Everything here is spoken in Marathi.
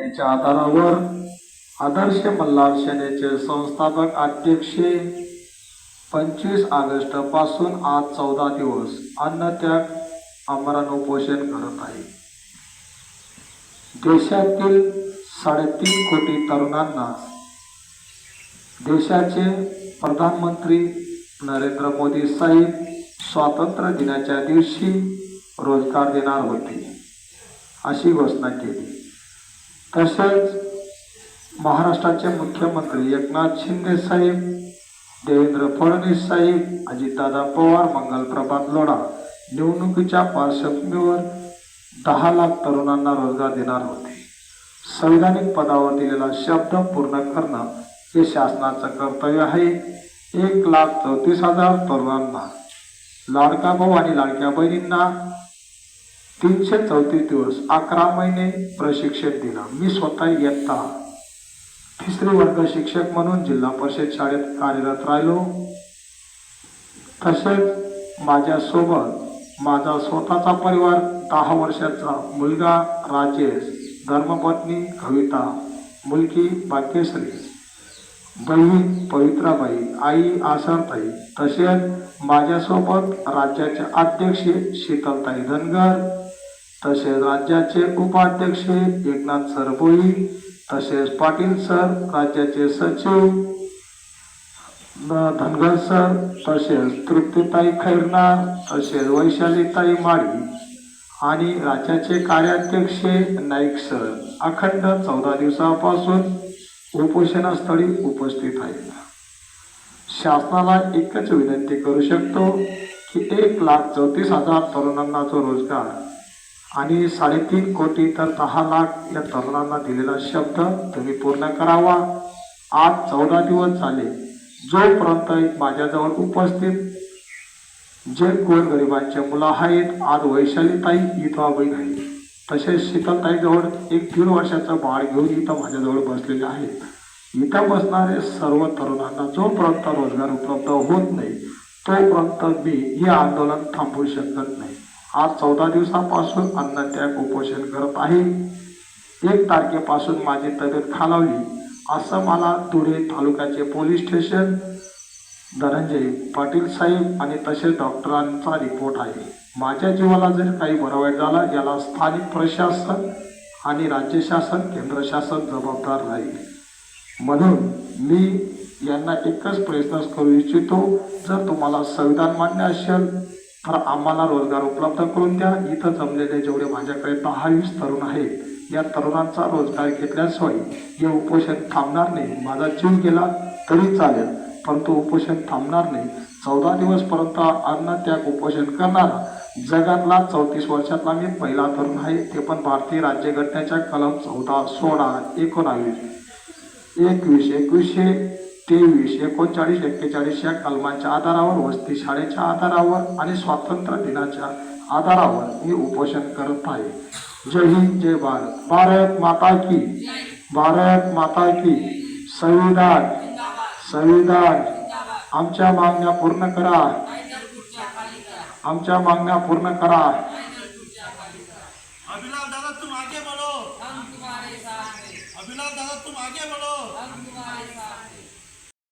याच्या आधारावर आदर्श मल्हार सेनेचे संस्थापक अध्यक्ष पंचवीस ऑगस्टपासून आज चौदा दिवस अन्नत्याग आमरण उपोषण करत आहे. देशातील साडेतीन कोटी तरुणांना देशाचे प्रधानमंत्री नरेंद्र मोदी साहेब स्वातंत्र्य दिनाच्या दिवशी रोजगार देणार होते अशी घोषणा केली. तसेच महाराष्ट्राचे मुख्यमंत्री एकनाथ शिंदे साहेब देवेंद्र फडणवीस साहेब अजितदादा पवार मंगल प्रभात लोढा निवडणुकीच्या पार्श्वभूमीवर दहा लाख तरुणांना रोजगार देणार होते. संविधानिक पदावर दिलेला शब्द पूर्ण करणं हे शासनाचं कर्तव्य आहे. एक लाख चौतीस हजार तरुणांना लाडका भाऊ आणि लाडक्या बहिणींना तीनशे चौतीस दिवस अकरा महिने प्रशिक्षण दिलं. मी स्वतः इयत्ता तिसरी वर्ग शिक्षक म्हणून जिल्हा परिषद शाळेत कार्यरत राहिलो. तसेच माझ्यासोबत माझा स्वतःचा परिवार दहा वर्षाचा मुलगा राजेश धर्मपत्नी कविता मुलगी भाग्यश्री बहीण पवित्राबाई आई आशाताई तसेच माझ्यासोबत राज्याचे अध्यक्ष शीतलताई धनगर तसेच राज्याचे उपाध्यक्ष एकनाथ सर भोई तसेच पाटील सर राज्याचे सचिव धनगर सर तसेच तृप्तीताई खैरनार तसेच वैशालीताई माळी आणि राज्याचे कार्याध्यक्ष नाईक सर. अखंड चौदा दिवसापासून उपोषणस्थळी उपस्थित आहेत. शासनाला एकच विनंती करू शकतो की एक लाख चौतीस हजार तरुणांना जो रोजगार आणि साडेतीन कोटी तर दहा लाख या तरुणांना दिलेला शब्द तुम्ही पूर्ण करावा. आज चौदा दिवस झाले. जोपर्यंत माझ्याजवळ उपस्थित जे गोरगरिबांचे मुलं आहेत आज वैशालीताई इथं आहे तसेच शीतलताईजवळ एक दीड वर्षाचं बाळ घेऊन इथं माझ्याजवळ बसलेले आहेत. इथं बसणारे सर्व तरुणांना जोपर्यंत रोजगार उपलब्ध होत नाही तोपर्यंत मी हे आंदोलन थांबवू शकत नाही. आज चौदा दिवसापासून अन्नत्याग उपोषण करत आहे. एक तारखेपासून माझी तब्येत खालावली असं मला धुळे तालुक्याचे पोलीस स्टेशन धनंजय पाटील साहेब आणि तसेच डॉक्टरांचा रिपोर्ट आहे. माझ्या जीवाला जर काही बरं वाईट झाला याला स्थानिक प्रशासन आणि राज्य शासन केंद्र शासन जबाबदार राहील. म्हणून मी यांना एकच प्रयत्न करू इच्छितो जर तुम्हाला संविधान मान्य असेल तर आम्हाला रोजगार उपलब्ध करून द्या. इथं जमलेले जेवढे माझ्याकडे दहा वीस तरुण आहेत या तरुणांचा रोजगार घेतल्याशिवाय हे उपोषण थांबणार नाही माझा जीव गेला तरी चालेल. परंतु उपोषण थांबणार नाही चौदा दिवसपर्यंत अन्न त्याग उपोषण करणारा जगातला चौतीस वर्षातला मी पहिला तरुण आहे. ते पण भारतीय राज्यघटनेच्या कलम चौदा सोळा एकोणावीस एकवीस एकवीसशे तेवीस एकोणचाळीस एक्केचाळीस या कलमांच्या आधारावर वस्ती शाळेच्या आधारावर आणि स्वातंत्र्य दिनाच्या आधारावर मी उपोषण करत आहे. जय हिंद जय भारत. भारत माता की भारत माता की संविधान संविधान. आमच्या मागण्या पूर्ण करा. आमच्या मागण्या पूर्ण करा. दादा